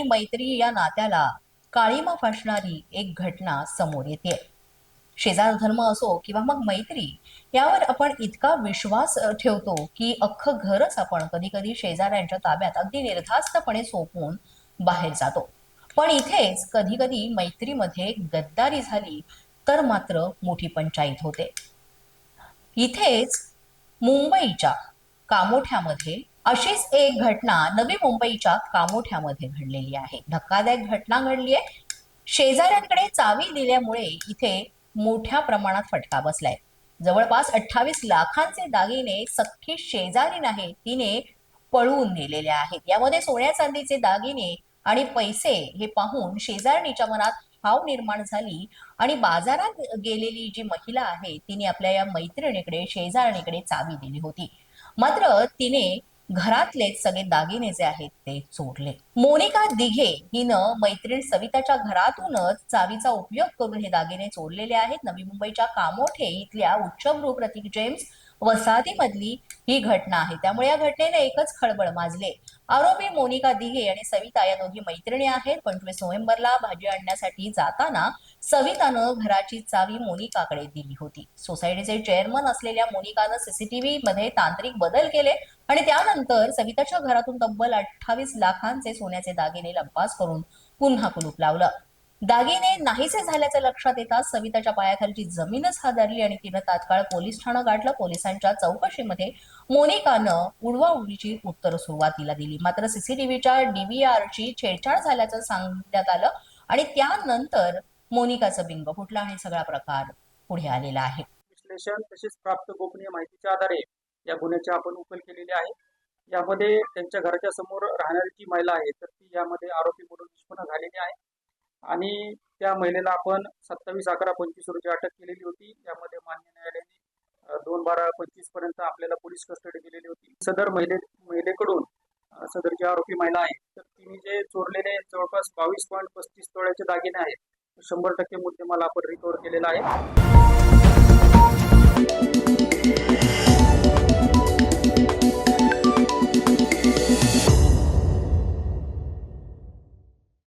मैत्री या नात्याला काळीमा फासणारी एक घटना समोर येते. शेजार धर्म असो किंवा मग मैत्री यावर आपण इतका विश्वास ठेवतो की अख्खं घरच आपण कधी कधी शेजाऱ्यांच्या ताब्यात अगदी निर्धास्तपणे सोपून बाहेर जातो. पण इथेच कधी कधी मैत्रीमध्ये गद्दारी झाली तर मात्र मोठी पंचायत होते. इथेच मुंबईच्या कामोठ्यामध्ये अशीच एक घटना नवी मुंबईच्या कामोठ्यामध्ये घडलेली आहे. धक्कादायक घटना घडली आहे शेजाऱ्यांकडे चावी दिल्यामुळे इथे मोठ्या प्रमाणात फटका बसलाय. जवळपास अठ्ठावीस लाखांचे दागिने सख्खी शेजारी नाही तिने पळवून नेलेले आहेत. यामध्ये सोन्या चांदीचे दागिने आणि पैसे हे पाहून शेजारणीच्या मनात हाव निर्माण झाली आणि बाजारात गेलेली जी महिला आहे तिने आपल्या या मैत्रिणीकडे शेजारणीकडे चावी दिली होती. मात्र तिने घरातलेच सगळे दागिने जे आहेत ते चोरले. मोनिका दिघे हिनं मैत्रीण सविताच्या घरातूनच चावीचा उपयोग करून हे दागिने चोरलेले आहेत. नवी मुंबईच्या कामोठे इथल्या उच्चभ्रू प्रतीक जेम्स वसाहतीमधली ही घटना आहे. त्यामुळे या घटनेने एकच खळबळ माजले. आरोपी मोनिका दिघे आणि सविता या दोघी मैत्रिणी आहेत. पंचवीस नोव्हेंबरला भाजी आणण्यासाठी जाताना सवितानं घराची चावी मोनिकाकडे दिली होती. सोसायटीचे चेअरमन असलेल्या मोनिकानं सीसीटीव्ही मध्ये तांत्रिक बदल केले आणि त्यानंतर सविताच्या घरातून तब्बल अठ्ठावीस लाखांचे सोन्याचे दागिने लंपास करून पुन्हा कुलूप लावलं. दागिने नाहीसे झाल्याचं लक्षात येताच सविताच्या पायाखालची जमीनच हादरली आणि तिनं तात्काळ पोलीस ठाणं गाठलं. पोलिसांच्या चौकशीमध्ये मोनिकानं उडवाउडीची उत्तर सुरुवातीला दिली. मात्र सीसीटीव्हीच्या डीव्हीआरची छेडछाड झाल्याचं सांगण्यात आलं आणि त्यानंतर मोनिकाचं बिंग फुटलं आणि सगळा प्रकार पुढे आलेला आहे. विश्लेषण तसेच प्राप्त गोपनीय माहितीच्या आधारे या गुन्ह्याची आपण उकल केलेली आहे. यामध्ये त्यांच्या घराच्या समोर राहणारी जी महिला आहे तर ती यामध्ये आरोपी म्हणून निष्पन्न झालेली आहे. आणि त्या महिलेला आपण सत्तावीस अकरा पंचवीस रोजी अटक केलेली होती. यामध्ये मान्य न्यायालयाने दोन बारा पंचवीसपर्यंत आपल्याला पोलीस कस्टडी दिलेली होती. सदर महिले महिलेकडून सदर जी आरोपी महिला आहे तर तिने जे चोरलेले जवळपास बावीस पॉईंट पस्तीस तोळ्याचे दागिने आहेत शंभर टक्के मुद्देमाल आपण रिकवर केलेला आहे.